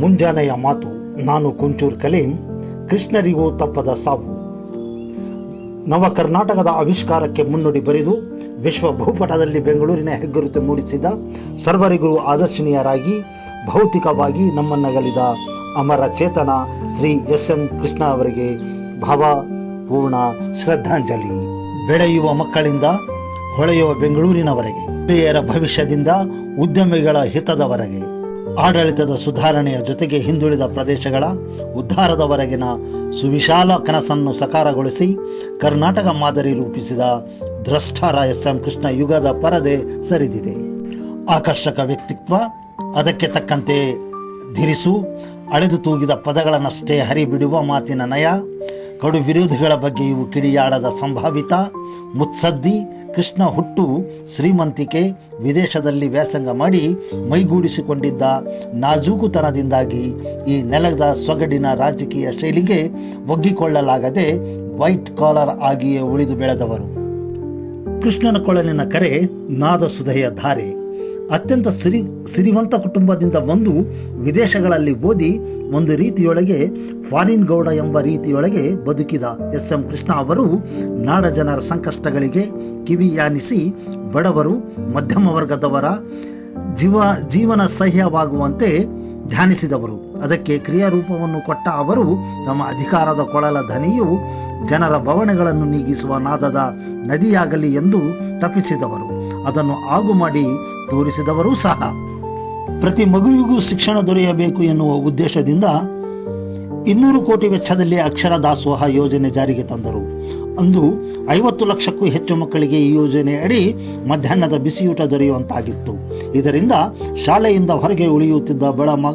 ಮುಂಜಾನೆಯ ಮಾತು. ನಾನು ಕುಂಚೂರ್ ಕಲೀಂ, ಕೃಷ್ಣರಿಗೂ ತಪ್ಪದ ಸಾವು. ನವ ಕರ್ನಾಟಕದ ಆವಿಷ್ಕಾರಕ್ಕೆ ಮುನ್ನುಡಿ ಬರೆದು ವಿಶ್ವ ಭೂಪಟದಲ್ಲಿ ಬೆಂಗಳೂರಿನ ಹೆಗ್ಗುರುತು ಮೂಡಿಸಿದ ಸರ್ವರಿಗೂ ಆದರ್ಶನೀಯರಾಗಿ, ಭೌತಿಕವಾಗಿ ನಮ್ಮನ್ನಗಲಿದ ಅಮರ ಚೇತನ ಶ್ರೀ ಎಸ್ ಎಂ ಕೃಷ್ಣ ಅವರಿಗೆ ಭಾವಪೂರ್ಣ ಶ್ರದ್ಧಾಂಜಲಿ. ಬೆಳೆಯುವ ಮಕ್ಕಳಿಂದ ಹೊಳೆಯುವ ಬೆಂಗಳೂರಿನವರೆಗೆ, ಹಿರಿಯರ ಭವಿಷ್ಯದಿಂದ ಉದ್ಯಮಿಗಳ ಹಿತದವರೆಗೆ. ಆಡಳಿತದ ಸುಧಾರಣೆಯ ಜೊತೆಗೆ ಹಿಂದುಳಿದ ಪ್ರದೇಶಗಳ ಉದ್ಧಾರದವರೆಗಿನ ಸುವಿಶಾಲ ಕನಸನ್ನು ಸಕಾರಗೊಳಿಸಿ ಕರ್ನಾಟಕ ಮಾದರಿ ರೂಪಿಸಿದ ದ್ರಷ್ಟಾರ ಎಸ್ ಎಂ ಕೃಷ್ಣ ಯುಗದ ಪರದೆ ಸರಿದಿದೆ. ಆಕರ್ಷಕ ವ್ಯಕ್ತಿತ್ವ, ಅದಕ್ಕೆ ತಕ್ಕಂತೆ ಧಿರಿಸು, ಅಳೆದು ತೂಗಿದ ಪದಗಳನ್ನಷ್ಟೇ ಹರಿಬಿಡುವ ಮಾತಿನ ನಯ, ಕಡು ವಿರೋಧಿಗಳ ಬಗ್ಗೆ ಇವು ಕಿಡಿಯಾಡದ ಸಂಭಾವಿತ, ಮುತ್ಸದ್ದಿ ಕೃಷ್ಣ ಹುಟ್ಟು ಶ್ರೀಮಂತಿಕೆ ವಿದೇಶದಲ್ಲಿ ವ್ಯಾಸಂಗ ಮಾಡಿ ಮೈಗೂಡಿಸಿಕೊಂಡಿದ್ದ ನಾಜೂಕುತನದಿಂದಾಗಿ ಈ ನೆಲದ ಸೊಗಡಿನ ರಾಜಕೀಯ ಶೈಲಿಗೆ ಒಗ್ಗಿಕೊಳ್ಳಲಾಗದೆ ವೈಟ್ ಕಾಲರ್ ಆಗಿಯೇ ಉಳಿದು ಬೆಳೆದವರು. ಕೃಷ್ಣನ ಕೊಳಲಿನ ಕರೆ ನಾದಸುಧೆಯ ಧಾರೆ. ಅತ್ಯಂತ ಸಿರಿ ಸಿರಿವಂತ ಕುಟುಂಬದಿಂದ ಬಂದು ವಿದೇಶಗಳಲ್ಲಿ ಓದಿ ಒಂದು ರೀತಿಯೊಳಗೆ ಫಾರಿನ್ ಗೌಡ ಎಂಬ ರೀತಿಯೊಳಗೆ ಬದುಕಿದ ಎಸ್ ಎಂ ಕೃಷ್ಣ ಅವರು ನಾಡ ಜನರ ಸಂಕಷ್ಟಗಳಿಗೆ ಕಿವಿಯಾನಿಸಿ ಬಡವರು, ಮಧ್ಯಮ ವರ್ಗದವರ ಜೀವ ಜೀವನ ಸಹ್ಯವಾಗುವಂತೆ ಧ್ಯಾನಿಸಿದವರು. ಅದಕ್ಕೆ ಕ್ರಿಯಾರೂಪವನ್ನು ಕೊಟ್ಟ ಅವರು ತಮ್ಮ ಅಧಿಕಾರದ ಕೊಳಲ ಧನಿಯು ಜನರ ಬವಣೆಗಳನ್ನು ನೀಗಿಸುವ ನಾದದ ನದಿಯಾಗಲಿ ಎಂದು ತಪ್ಪಿಸಿದವರು. ಅದನ್ನು ಆಗು ಮಾಡಿ ತೋರಿಸಿದವರೂ ಸಹ. ಪ್ರತಿ ಮಗುವಿಗೂ ಶಿಕ್ಷಣ ದೊರೆಯಬೇಕು ಎನ್ನುವ ಉದ್ದೇಶದಿಂದ ಇನ್ನೂರು ಕೋಟಿ ವೆಚ್ಚದಲ್ಲಿ ಅಕ್ಷರ ದಾಸೋಹ ಯೋಜನೆ ಜಾರಿಗೆ ತಂದರು. ಅಂದು ಐವತ್ತು ಲಕ್ಷಕ್ಕೂ ಹೆಚ್ಚು ಮಕ್ಕಳಿಗೆ ಈ ಯೋಜನೆ ಅಡಿ ಮಧ್ಯಾಹ್ನದ ಬಿಸಿಯೂಟ ದೊರೆಯುವಂತಾಗಿತ್ತು. ಇದರಿಂದ ಶಾಲೆಯಿಂದ ಹೊರಗೆ ಉಳಿಯುತ್ತಿದ್ದ ಬಡ ಮ,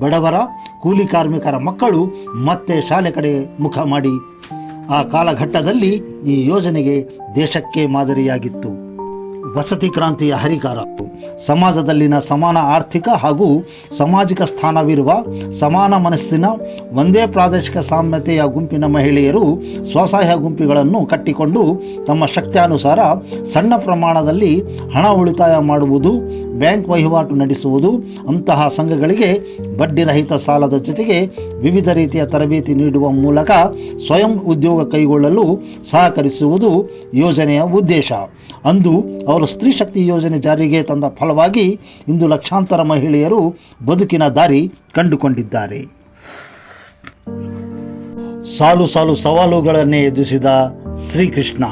ಬಡವರ, ಕೂಲಿ ಕಾರ್ಮಿಕರ ಮಕ್ಕಳು ಮತ್ತೆ ಶಾಲೆ ಕಡೆ ಮುಖ ಮಾಡಿ. ಆ ಕಾಲಘಟ್ಟದಲ್ಲಿ ಈ ಯೋಜನೆಗೆ ದೇಶಕ್ಕೆ ಮಾದರಿಯಾಗಿತ್ತು. ವಸತಿ ಕ್ರಾಂತಿಯ ಹರಿಕಾರ. ಸಮಾಜದಲ್ಲಿನ ಸಮಾನ ಆರ್ಥಿಕ ಹಾಗೂ ಸಾಮಾಜಿಕ ಸ್ಥಾನವಿರುವ ಸಮಾನ ಮನಸ್ಸಿನ ಒಂದೇ ಪ್ರಾದೇಶಿಕ ಸಾಮ್ಯತೆಯ ಗುಂಪಿನ ಮಹಿಳೆಯರು ಸ್ವಸಹಾಯ ಗುಂಪುಗಳನ್ನು ಕಟ್ಟಿಕೊಂಡು ತಮ್ಮ ಶಕ್ತಿಯಾನುಸಾರ ಸಣ್ಣ ಪ್ರಮಾಣದಲ್ಲಿ ಹಣ ಉಳಿತಾಯ ಮಾಡುವುದು ಬ್ಯಾಂಕ್ ವಹಿವಾಟು ನಡೆಸುವುದು ಅಂತಹ ಸಂಘಗಳಿಗೆ ಬಡ್ಡಿರಹಿತ ಸಾಲದ ಜೊತೆಗೆ ವಿವಿಧ ರೀತಿಯ ತರಬೇತಿ ನೀಡುವ ಮೂಲಕ ಸ್ವಯಂ ಉದ್ಯೋಗ ಕೈಗೊಳ್ಳಲು ಸಹಕರಿಸುವುದು ಯೋಜನೆಯ ಉದ್ದೇಶ. ಅಂದು ಅವರು ಸ್ತ್ರೀ ಶಕ್ತಿ ಯೋಜನೆ ಜಾರಿಗೆ ತಂದ ಫಲವಾಗಿ ಇಂದು ಲಕ್ಷಾಂತರ ಮಹಿಳೆಯರು ಬದುಕಿನ ದಾರಿ ಕಂಡುಕೊಂಡಿದ್ದಾರೆ. ಸಾಲು ಸಾಲು ಸವಾಲುಗಳನ್ನೇ ಎದುರಿಸಿದ ಶ್ರೀಕೃಷ್ಣ.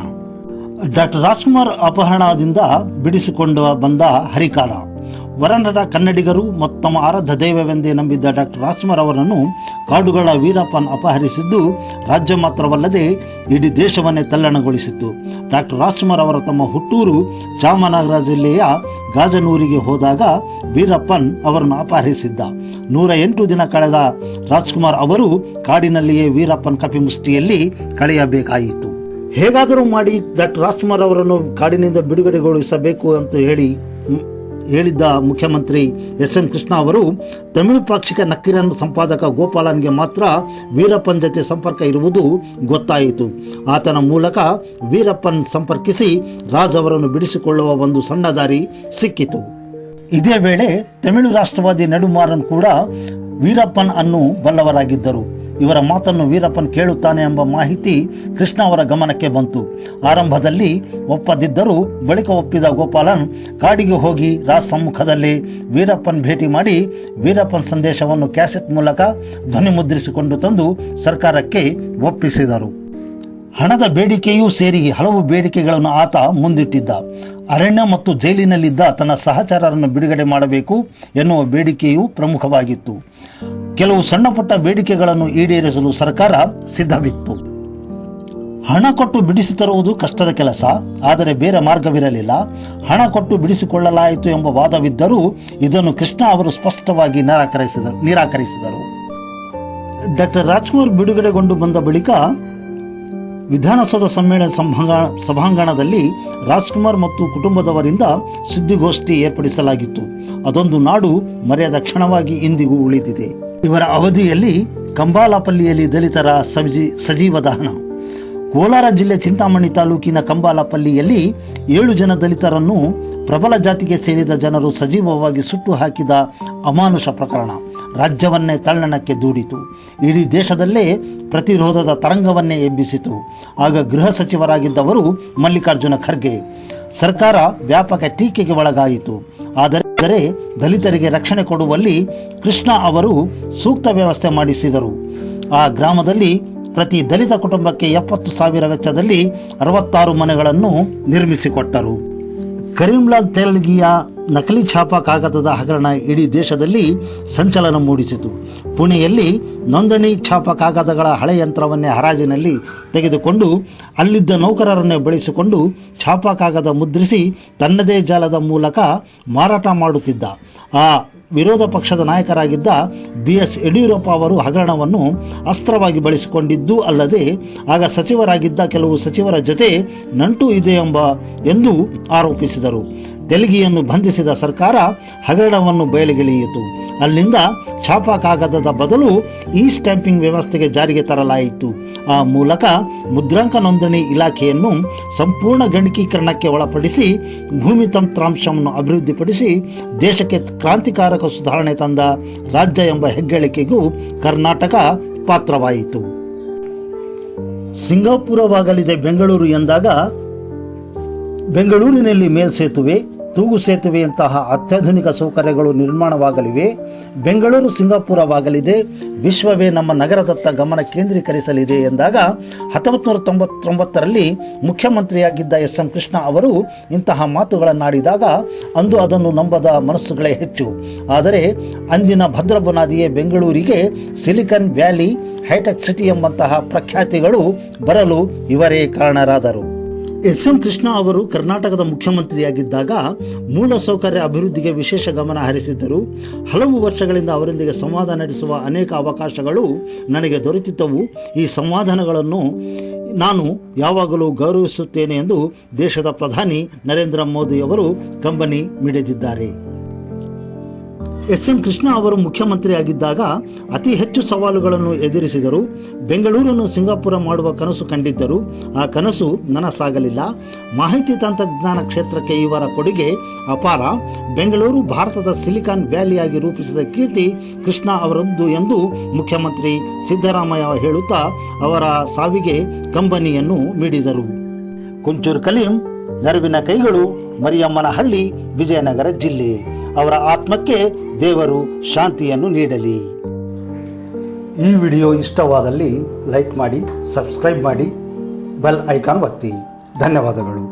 ಡಾಕ್ಟರ್ ರಾಜ್ಕುಮಾರ್ ಅಪಹರಣದಿಂದ ಬಿಡಿಸಿಕೊಂಡು ಬಂದ ಹರಿಕಾರ. ವರನಟ ಕನ್ನಡಿಗರು ಮತ್ತು ತಮ್ಮ ಆರಾಧ್ಯ ದೈವವೆಂದೇ ನಂಬಿದ್ದ ಡಾಕ್ಟರ್ ರಾಜ್ಕುಮಾರ್ ಅವರನ್ನು ಕಾಡುಗಳ ವೀರಪ್ಪನ್ ಅಪಹರಿಸಿದ್ದು, ರಾಜ್ಯ ಮಾತ್ರವಲ್ಲದೆ ಇಡೀ ದೇಶವನ್ನೇ ತಲ್ಲಣಗೊಳಿಸಿತ್ತು. ಡಾಕ್ಟರ್ ರಾಜ್ಕುಮಾರ್ ಅವರ ತಮ್ಮ ಹುಟ್ಟೂರು ಚಾಮನಗರ ಜಿಲ್ಲೆಯ ಗಾಜನೂರಿಗೆ ಹೋದಾಗ ವೀರಪ್ಪನ್ ಅವರನ್ನು ಅಪಹರಿಸಿದ್ದ. ನೂರ ಎಂಟು ದಿನ ಕಳೆದ ರಾಜ್ಕುಮಾರ್ ಅವರು ಕಾಡಿನಲ್ಲಿಯೇ ವೀರಪ್ಪನ್ ಕಪಿಮುಷ್ಟಿಯಲ್ಲಿ ಕಳೆಯಬೇಕಾಯಿತು. ಹೇಗಾದರೂ ಮಾಡಿ ದಟ್ ರಾಜ್ಕುಮಾರ್ ಅವರನ್ನು ಕಾಡಿನಿಂದ ಬಿಡುಗಡೆಗೊಳಿಸಬೇಕು ಅಂತ ಹೇಳಿ ಹೇಳಿದ್ದ ಮುಖ್ಯಮಂತ್ರಿ ಎಸ್ ಎಂ ಕೃಷ್ಣ ಅವರು, ತಮಿಳು ಪಾಕ್ಷಿಕ ನಕ್ಕಿರನ್ನು ಸಂಪಾದಕ ಗೋಪಾಲನ್ಗೆ ಮಾತ್ರ ವೀರಪ್ಪನ್ ಜೊತೆ ಸಂಪರ್ಕ ಇರುವುದು ಗೊತ್ತಾಯಿತು. ಆತನ ಮೂಲಕ ವೀರಪ್ಪನ್ ಸಂಪರ್ಕಿಸಿ ರಾಜ್ ಅವರನ್ನು ಬಿಡಿಸಿಕೊಳ್ಳುವ ಒಂದು ಸಣ್ಣ ದಾರಿ ಸಿಕ್ಕಿತು. ಇದೇ ವೇಳೆ ತಮಿಳು ರಾಷ್ಟ್ರವಾದಿ ನಡುಮಾರನ್ ಕೂಡ ವೀರಪ್ಪನ್ ಅನ್ನು ಬಲ್ಲವರಾಗಿದ್ದರು. ಇವರ ಮಾತನ್ನು ವೀರಪ್ಪನ್ ಕೇಳುತ್ತಾನೆ ಎಂಬ ಮಾಹಿತಿ ಕೃಷ್ಣ ಅವರ ಗಮನಕ್ಕೆ ಬಂತು. ಆರಂಭದಲ್ಲಿ ಒಪ್ಪದಿದ್ದರೂ ಬಳಿಕ ಒಪ್ಪಿದ ಗೋಪಾಲನ್ ಕಾಡಿಗೆ ಹೋಗಿ ರಾಜ್ ಸಮ್ಮುಖದಲ್ಲಿ ವೀರಪ್ಪನ್ ಭೇಟಿ ಮಾಡಿ ವೀರಪ್ಪನ್ ಸಂದೇಶವನ್ನು ಕ್ಯಾಸೆಟ್ ಮೂಲಕ ಧ್ವನಿ ಮುದ್ರಿಸಿಕೊಂಡು ತಂದು ಸರ್ಕಾರಕ್ಕೆ ಒಪ್ಪಿಸಿದರು. ಹಣದ ಬೇಡಿಕೆಯೂ ಸೇರಿ ಹಲವು ಬೇಡಿಕೆಗಳನ್ನು ಆತ ಮುಂದಿಟ್ಟಿದ್ದ. ಅರಣ್ಯ ಮತ್ತು ಜೈಲಿನಲ್ಲಿದ್ದ ತನ್ನ ಸಹಚರರನ್ನು ಬಿಡುಗಡೆ ಮಾಡಬೇಕು ಎನ್ನುವ ಬೇಡಿಕೆಯೂ ಪ್ರಮುಖವಾಗಿತ್ತು. ಕೆಲವು ಸಣ್ಣಪುಟ್ಟ ಬೇಡಿಕೆಗಳನ್ನು ಈಡೇರಿಸಲು ಸರ್ಕಾರ ಸಿದ್ಧವಿತ್ತು. ಹಣ ಕೊಟ್ಟು ಬಿಡಿಸಿ ತರುವುದು ಕಷ್ಟದ ಕೆಲಸ, ಆದರೆ ಬೇರೆ ಮಾರ್ಗವಿರಲಿಲ್ಲ. ಹಣ ಕೊಟ್ಟು ಬಿಡಿಸಿಕೊಳ್ಳಲಾಯಿತು ಎಂಬ ವಾದವಿದ್ದರೂ ಇದನ್ನು ಕೃಷ್ಣ ಅವರು ಸ್ಪಷ್ಟವಾಗಿ ನಿರಾಕರಿಸಿದರು ನಿರಾಕರಿಸಿದರು. ಡಾಕ್ಟರ್ ರಾಜ್ಕುಮಾರ್ ಬಿಡುಗಡೆಗೊಂಡು ಬಂದ ಬಳಿಕ ವಿಧಾನಸೌಧ ಸಮ್ಮೇಳನ ಸಂಭಾಂಗ ಸಭಾಂಗಣದಲ್ಲಿ ರಾಜ್ಕುಮಾರ್ ಮತ್ತು ಕುಟುಂಬದವರಿಂದ ಸುದ್ದಿಗೋಷ್ಠಿ ಏರ್ಪಡಿಸಲಾಗಿತ್ತು. ಅದೊಂದು ನಾಡು ಮರೆಯದ ಕ್ಷಣವಾಗಿ ಇಂದಿಗೂ ಉಳಿದಿದೆ. ಇವರ ಅವಧಿಯಲ್ಲಿ ಕಂಬಾಲಪಲ್ಲಿಯಲ್ಲಿ ದಲಿತರ ಸಜಿ ಸಜೀವ ದಹನ. ಕೋಲಾರ ಜಿಲ್ಲೆ ಚಿಂತಾಮಣಿ ತಾಲೂಕಿನ ಕಂಬಾಲಪಲ್ಲಿಯಲ್ಲಿ ಏಳು ಜನ ದಲಿತರನ್ನು ಪ್ರಬಲ ಜಾತಿಗೆ ಸೇರಿದ ಜನರು ಸಜೀವವಾಗಿ ಸುಟ್ಟು ಹಾಕಿದ ಅಮಾನುಷ ಪ್ರಕರಣ. ರಾಜ್ಯವನ್ನೇ ತಳ್ಳಣಕ್ಕೆ ದೂಡಿತು. ಇಡೀ ದೇಶದಲ್ಲೇ ಪ್ರತಿರೋಧದ ತರಂಗವನ್ನೇ ಎಬ್ಬಿಸಿತು. ಆಗ ಗೃಹ ಸಚಿವರಾಗಿದ್ದವರು ಮಲ್ಲಿಕಾರ್ಜುನ ಖರ್ಗೆ. ಸರ್ಕಾರ ವ್ಯಾಪಕ ಟೀಕೆಗೆ ಒಳಗಾಯಿತು. ಆದರೆ ದಲಿತರಿಗೆ ರಕ್ಷಣೆ ಕೊಡುವಲ್ಲಿ ಕೃಷ್ಣ ಅವರು ಸೂಕ್ತ ವ್ಯವಸ್ಥೆ ಮಾಡಿಸಿದರು. ಆ ಗ್ರಾಮದಲ್ಲಿ ಪ್ರತಿ ದಲಿತ ಕುಟುಂಬಕ್ಕೆ ಎಪ್ಪತ್ತು ಸಾವಿರ ವೆಚ್ಚದಲ್ಲಿ ಅರವತ್ತಾರು ಮನೆಗಳನ್ನು ನಿರ್ಮಿಸಿಕೊಟ್ಟರು. ಕರೀಂಲಾಲ್ ತೆಲಗಿಯ ನಕಲಿ ಛಾಪಾ ಕಾಗದದ ಹಗರಣ ಇಡೀ ದೇಶದಲ್ಲಿ ಸಂಚಲನ ಮೂಡಿಸಿತು. ಪುಣೆಯಲ್ಲಿ ನೋಂದಣಿ ಛಾಪಾ ಕಾಗದಗಳ ಹಳೆ ಯಂತ್ರವನ್ನೇ ಹರಾಜಿನಲ್ಲಿ ತೆಗೆದುಕೊಂಡು ಅಲ್ಲಿದ್ದ ನೌಕರರನ್ನೇ ಬಳಸಿಕೊಂಡು ಛಾಪಾ ಕಾಗದ ಮುದ್ರಿಸಿ ತನ್ನದೇ ಜಾಲದ ಮೂಲಕ ಮಾರಾಟ ಮಾಡುತ್ತಿದ್ದ. ಆ ವಿರೋಧ ಪಕ್ಷದ ನಾಯಕರಾಗಿದ್ದ ಬಿ ಎಸ್ ಯಡಿಯೂರಪ್ಪ ಅವರು ಹಗರಣವನ್ನು ಅಸ್ತ್ರವಾಗಿ ಬಳಸಿಕೊಂಡಿದ್ದು ಅಲ್ಲದೆ ಆಗ ಸಚಿವರಾಗಿದ್ದ ಕೆಲವು ಸಚಿವರ ಜೊತೆ ನಂಟು ಇದೆ ಎಂಬ ಎಂದು ಆರೋಪಿಸಿದರು. ತೆಲುಗಿಯನ್ನು ಬಂಧಿಸಿದ ಸರ್ಕಾರ ಹಗರಣವನ್ನು ಬಯಲಿಗೆಳೆಯಿತು. ಅಲ್ಲಿಂದ ಛಾಪಾ ಕಾಗದದ ಬದಲು ಇ ಸ್ಟ್ಯಾಂಪಿಂಗ್ ವ್ಯವಸ್ಥೆಗೆ ಜಾರಿಗೆ ತರಲಾಯಿತು. ಆ ಮೂಲಕ ಮುದ್ರಾಂಕ ನೋಂದಣಿ ಇಲಾಖೆಯನ್ನು ಸಂಪೂರ್ಣ ಗಣಕೀಕರಣಕ್ಕೆ ಒಳಪಡಿಸಿ ಭೂಮಿ ತಂತ್ರಾಂಶವನ್ನು ಅಭಿವೃದ್ಧಿಪಡಿಸಿ ದೇಶಕ್ಕೆ ಕ್ರಾಂತಿಕಾರಕ ಸುಧಾರಣೆ ತಂದ ರಾಜ್ಯ ಎಂಬ ಹೆಗ್ಗಳಿಕೆಗೂ ಕರ್ನಾಟಕ ಪಾತ್ರವಾಯಿತು. ಸಿಂಗಾಪುರವಾಗಲಿದೆ ಬೆಂಗಳೂರು ಎಂದಾಗ ಬೆಂಗಳೂರಿನಲ್ಲಿ ಮೇಲ್ಸೇತುವೆ ತೂಗು ಸೇತುವೆಯಂತಹ ಅತ್ಯಾಧುನಿಕ ಸೌಕರ್ಯಗಳು ನಿರ್ಮಾಣವಾಗಲಿವೆ. ಬೆಂಗಳೂರು, ಸಿಂಗಾಪುರವಾಗಲಿದೆ. ವಿಶ್ವವೇ ನಮ್ಮ ನಗರದತ್ತ ಗಮನ ಕೇಂದ್ರೀಕರಿಸಲಿದೆ ಎಂದಾಗ ಹತ್ತೊಂಬತ್ತು ನೂರ ತೊಂಬತ್ತೊಂಬತ್ತರಲ್ಲಿ ಮುಖ್ಯಮಂತ್ರಿಯಾಗಿದ್ದ ಎಸ್ ಎಂ ಕೃಷ್ಣ ಅವರು ಇಂತಹ ಮಾತುಗಳನ್ನಾಡಿದಾಗ ಅಂದು ಅದನ್ನು ನಂಬದ ಮನಸ್ಸುಗಳೇ ಹೆಚ್ಚು. ಆದರೆ ಅಂದಿನ ಭದ್ರಬುನಾದಿಯೇ ಬೆಂಗಳೂರಿಗೆ ಸಿಲಿಕನ್ ವ್ಯಾಲಿ, ಹೈಟೆಕ್ ಸಿಟಿ ಎಂಬಂತಹ ಪ್ರಖ್ಯಾತಿಗಳು ಬರಲು ಇವರೇ ಕಾರಣರಾದರು. ಎಸ್ ಎಂ ಕೃಷ್ಣ ಅವರು ಕರ್ನಾಟಕದ ಮುಖ್ಯಮಂತ್ರಿಯಾಗಿದ್ದಾಗ ಮೂಲಸೌಕರ್ಯ ಅಭಿವೃದ್ಧಿಗೆ ವಿಶೇಷ ಗಮನ ಹರಿಸಿದ್ದರು. ಹಲವು ವರ್ಷಗಳಿಂದ ಅವರೊಂದಿಗೆ ಸಂವಾದ ನಡೆಸುವ ಅನೇಕ ಅವಕಾಶಗಳು ನನಗೆ ದೊರೆತಿದ್ದವು. ಈ ಸಂವಾದನಗಳನ್ನು ನಾನು ಯಾವಾಗಲೂ ಗೌರವಿಸುತ್ತೇನೆ ಎಂದು ದೇಶದ ಪ್ರಧಾನಿ ನರೇಂದ್ರ ಮೋದಿಯವರು ಕಂಬನಿ ಮಿಡಿದಿದ್ದಾರೆ. ಎಸ್ ಎಂ ಕೃಷ್ಣ ಅವರು ಮುಖ್ಯಮಂತ್ರಿಯಾಗಿದ್ದಾಗ ಅತಿ ಹೆಚ್ಚು ಸವಾಲುಗಳನ್ನು ಎದುರಿಸಿದರು. ಬೆಂಗಳೂರನ್ನು ಸಿಂಗಾಪುರ ಮಾಡುವ ಕನಸು ಕಂಡಿದ್ದರು. ಆ ಕನಸು ನನಸಾಗಲಿಲ್ಲ. ಮಾಹಿತಿ ತಂತ್ರಜ್ಞಾನ ಕ್ಷೇತ್ರಕ್ಕೆ ಇವರ ಕೊಡುಗೆ ಅಪಾರ. ಬೆಂಗಳೂರು ಭಾರತದ ಸಿಲಿಕಾನ್ ವ್ಯಾಲಿಯಾಗಿ ರೂಪಿಸಿದ ಕೀರ್ತಿ ಕೃಷ್ಣ ಅವರದ್ದು ಎಂದು ಮುಖ್ಯಮಂತ್ರಿ ಸಿದ್ದರಾಮಯ್ಯ ಹೇಳುತ್ತಾ ಅವರ ಸಾವಿಗೆ ಕಂಬನಿಯನ್ನು ಮೀಡಿದರು ಕುಂಚೂರು ಕಲೀಂ ನರವಿನ ಕೈಗಳು ಮರಿಯಮ್ಮನಹಳ್ಳಿ, ವಿಜಯನಗರ ಜಿಲ್ಲೆ. ಅವರ ಆತ್ಮಕ್ಕೆ ದೇವರು ಶಾಂತಿಯನ್ನು ನೀಡಲಿ. ಈ ವಿಡಿಯೋ ಇಷ್ಟವಾದಲ್ಲಿ ಲೈಕ್ ಮಾಡಿ, ಸಬ್ಸ್ಕ್ರೈಬ್ ಮಾಡಿ, ಬೆಲ್ ಐಕಾನ್ ಒತ್ತಿ. ಧನ್ಯವಾದಗಳು.